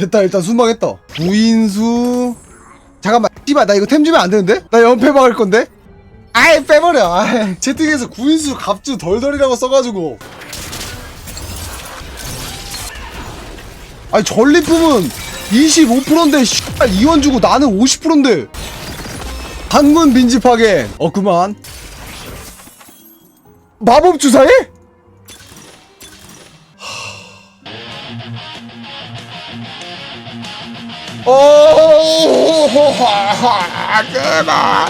됐다 일단 순방했다. 구인수. 잠깐만 씨발 나 이거 템 주면 안 되는데? 나 연패 막을 건데? 아이 빼버려. 아이 채팅에서 구인수 갑주 덜덜이라고 써가지고. 아니 전리품은 25%인데 씨발 2원 주고 나는 50%인데. 한군 빈집하게. 어 그만. 마법 주사에? 오, 그만.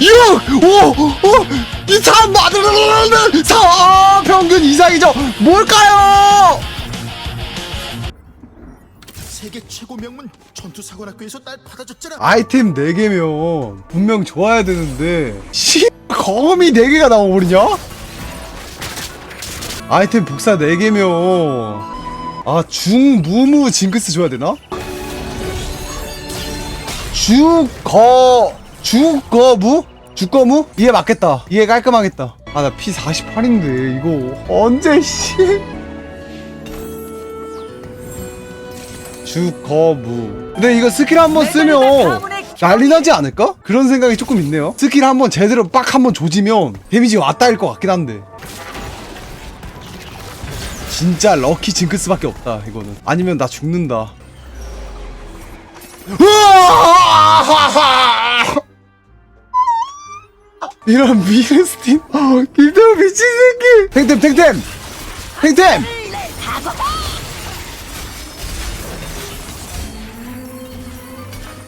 6, 5, 5, 이 3, 마드르르르 4, 평균 이상이죠. 뭘까요? 세계 최고 명문 전투사관학교에서 날 받아줬잖아. 아이템 4개면 분명 좋아야 되는데 씨 검이 4개가 나와버리냐? 아이템 복사 4개면 아 중무무 징크스 줘야 되나? 주거 주거무? 주거무? 이해 맞겠다. 이해 깔끔하겠다. 아 나 피 48인데 이거. 언제 씨? 주거무. 근데 이거 스킬 한번 쓰면 난리 나지 않을까? 그런 생각이 조금 있네요. 스킬 한번 제대로 빡 한번 조지면 데미지 왔다일 것 같긴 한데. 진짜 럭키 징크스밖에 없다 이거는. 아니면 나 죽는다. 으아 하하하! 이런 미르스틴 어, 김태호 미친 새끼 탱템 탱템 탱템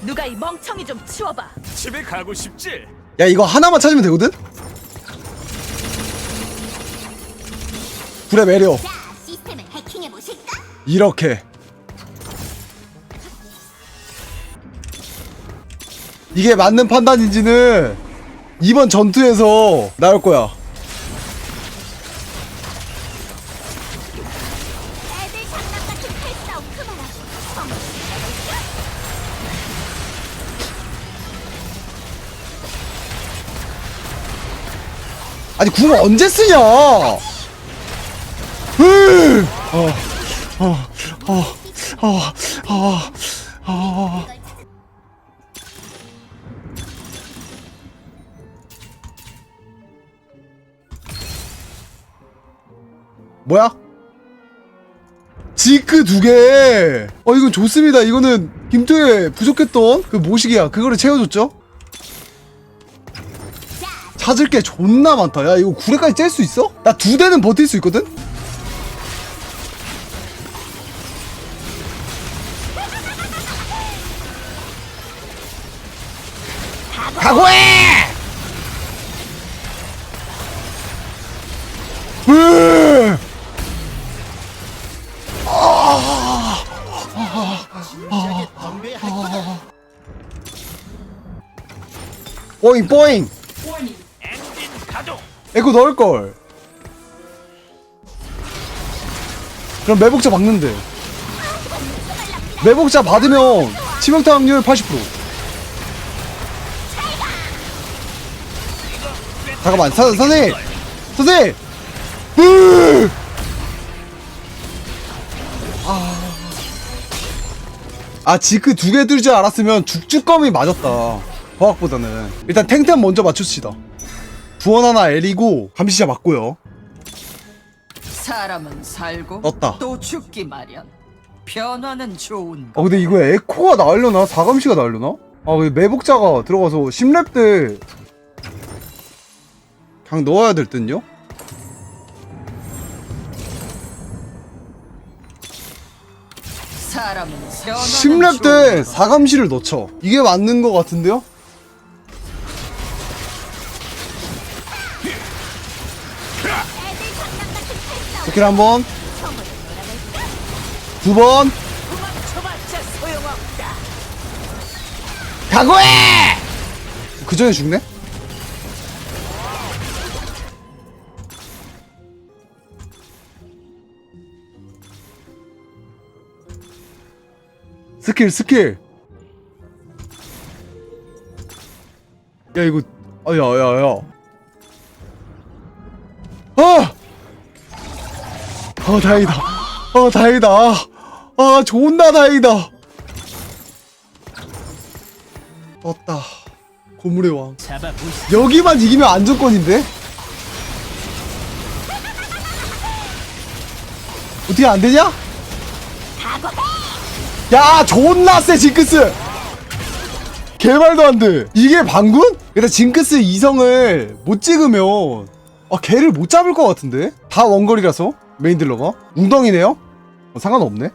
누가 이 멍청이 좀 치워봐. 집에 가고 싶지? 야 이거 하나만 찾으면 되거든? 불의 매력 자, 시스템을 해킹해 보실까? 이렇게 이게 맞는 판단인지는 이번 전투에서 나올 거야. 아니 궁을 언제 쓰냐? 으! 어, 어, 어, 어, 어, 어. 뭐야? 지크 두 개. 어 이건 좋습니다. 이거는 김토에 부족했던 그 모시기야. 그거를 채워줬죠. 찾을 게 존나 많다. 야 이거 구레까지 짤 수 있어? 나 두 대는 버틸 수 있거든. 뽀잉 뽀잉. 에코 넣을걸. 그럼 매복자 박는데. 매복자 받으면 치명타 확률 80% 잠깐만 사, 선생님! 선생님! 으! 아, 아 지크 두 개 들 줄 알았으면 죽죽검이 맞았다 과학보다는 일단 탱탱 먼저 맞춥시다 구원 하나 L이고 감시자 맞고요 사람은 살고 떴다. 또 죽기 마련. 변화는 좋은 아 근데 이거 에코가 나으려나? 사감시가 나으려나? 아 근데 매복자가 들어가서 10렙 때 그냥 넣어야 될 듯요? 사람은 변화는 10렙 때 사감시를 넣죠 이게 맞는 것 같은데요? 스킬 한 번 두번 도망쳐봤자 소용없다. 각오해! 그 전에 죽네? 스킬 스킬 야 이거 아야야야 아! 어 다행이다. 어 다행이다. 아 존나 다행이다. 떴다. 고물의 왕. 여기만 이기면 안정권인데? 어떻게 안되냐? 야 존나 세 징크스! 개말도 안돼. 이게 방군? 일단 징크스 이성을 못 찍으면 아 걔를 못 잡을 것 같은데? 다 원거리라서? 메인 딜러가? 웅덩이네요? 어, 상관없네.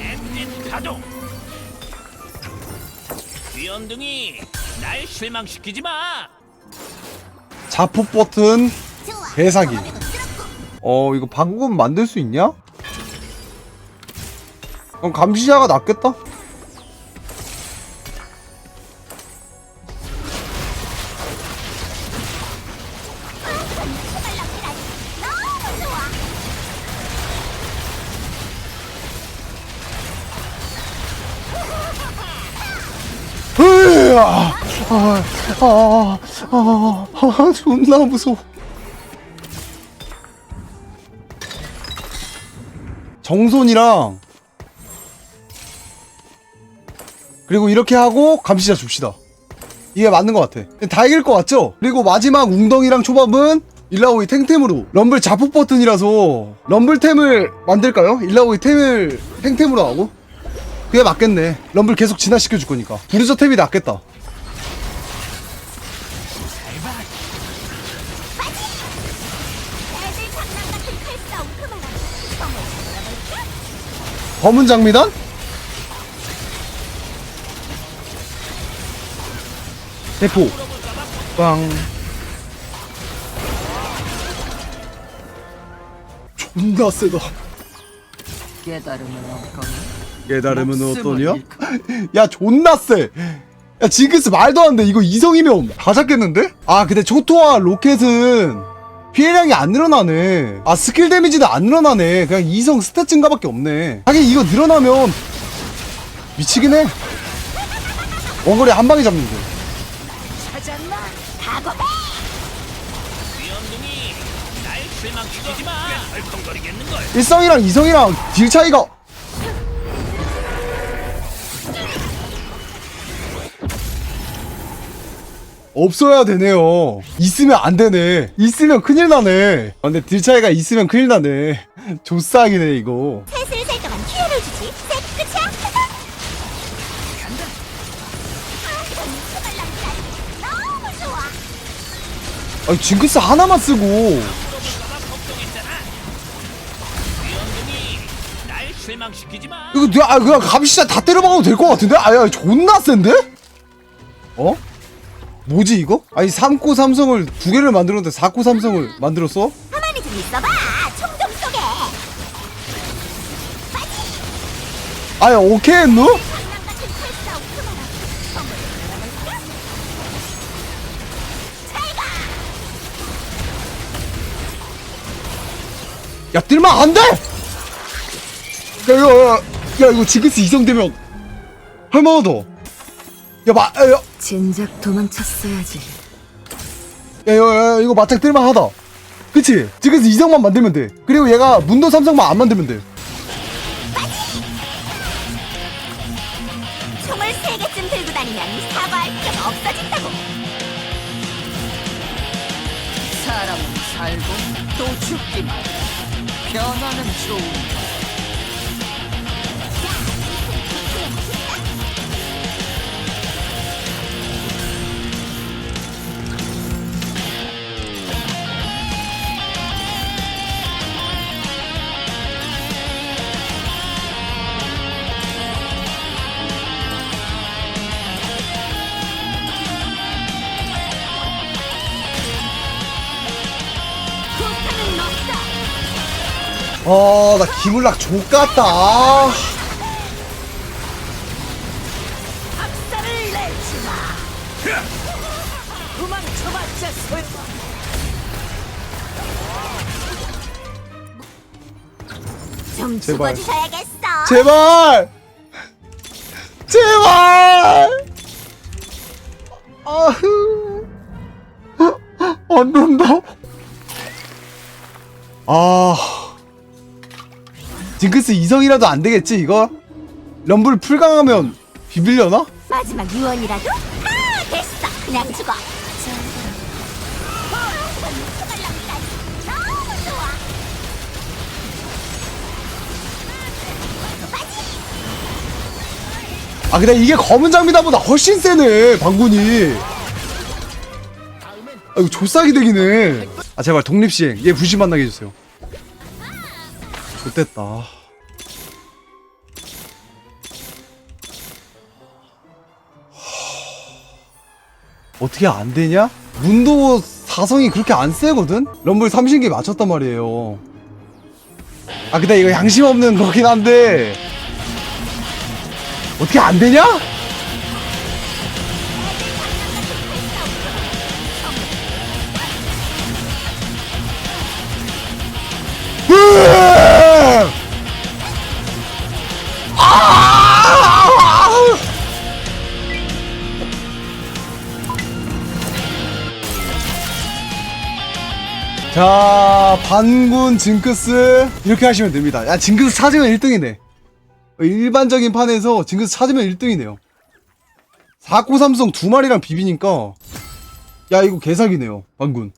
엔진 가동. 귀염둥이 날 실망시키지 마. 자폭 버튼, 들었고. 어 이거 방금 만들 수 있냐? 그럼 감시자가 낫겠다 아, 아, 아, 아, 아, 존나 무서워. 정손이랑 그리고 이렇게 하고 감시자 줍시다. 이게 맞는 것 같아. 다 이길 것 같죠? 그리고 마지막 웅덩이랑 초밥은 일라오이 탱템으로. 럼블 자폭 버튼이라서 럼블템을 만들까요? 일라오이 템을 탱템으로 하고 그게 맞겠네. 럼블 계속 진화시켜 줄 거니까. 부르저 템이 낫겠다? 검은 장미단? 대포 빵. 존나 세다. 깨달음은 없거니 깨달음은 어떠냐? 잃고 야 존나 세! 야 징크스 말도 안 돼 이거 이성이면 다 잡겠는데? 아 근데 초토화 로켓은 피해량이 안 늘어나네 아 스킬 데미지도 안 늘어나네 그냥 이성 스탯 증가밖에 없네 하긴 이거 늘어나면 미치긴 해 원거리 한 방에. 덜컹거리겠는 걸. 일성이랑 이성이랑 딜 차이가 없어야 되네요. 있으면 안 되네. 있으면 큰일 나네. 아, 근데 딜 차이가 있으면 큰일 나네. 조싸기네 이거. 셋을 살 동안 기회를 주지. 셋 끝이야. 간다. 아, 너무 좋아. 아니 징크스 하나만 쓰고. 이거 내가 아, 그냥 감시자 다 때려박아도 될 것 같은데? 아야 존나 센데? 어? 뭐지 이거? 아니 3코 삼성을 두 개를 만들었는데 4코 삼성을 만들었어? 가만히 좀 있어봐. 총 좀 쏘게. 아야 오케이 했노? 같은? 잘 가. 야 뜰만 안 돼! 야 이거 야, 야 이거 징크스 이성되면 할만하다 야 마, 야, 야, 진작 도망쳤어야지. 야, 야, 야 이거 마짝 뜰만하다 그치? 징크스 이성만 만들면 돼 그리고 얘가 문도 삼성만 안 만들면 돼 총을 세 개쯤 들고 다니면 사과할 필요가 없어진다고. 사람은 살고 또 죽기만 변화는 좋은 아 나 기물락 족같다 아. 도망쳐봤자 소용. 좀 제발. 죽어주셔야겠어. 제발 제발 아흐 안 된다 아 징크스 이성이라도 안 되겠지 이거? 럼블 풀강하면 비빌려나? 마지막 유언이라도? 아 됐어 그냥 죽어 아 근데 이게 검은 장비다보다 훨씬 세네 방군이 아 이거 조싸기 되기네 아 제발 독립시행 얘 부심 만나게 해주세요 좋됐다 어떻게 안 되냐? 문도 사성이 그렇게 안 세거든? 럼블 30개 맞췄단 말이에요 아 근데 이거 양심 없는 거긴 한데 어떻게 안 되냐? 자, 반군 징크스 이렇게 하시면 됩니다. 야, 징크스 찾으면 1등이네. 일반적인 판에서 징크스 찾으면 1등이네요. 4코 삼성 두 마리랑 비비니까 야 이거 개사기네요 반군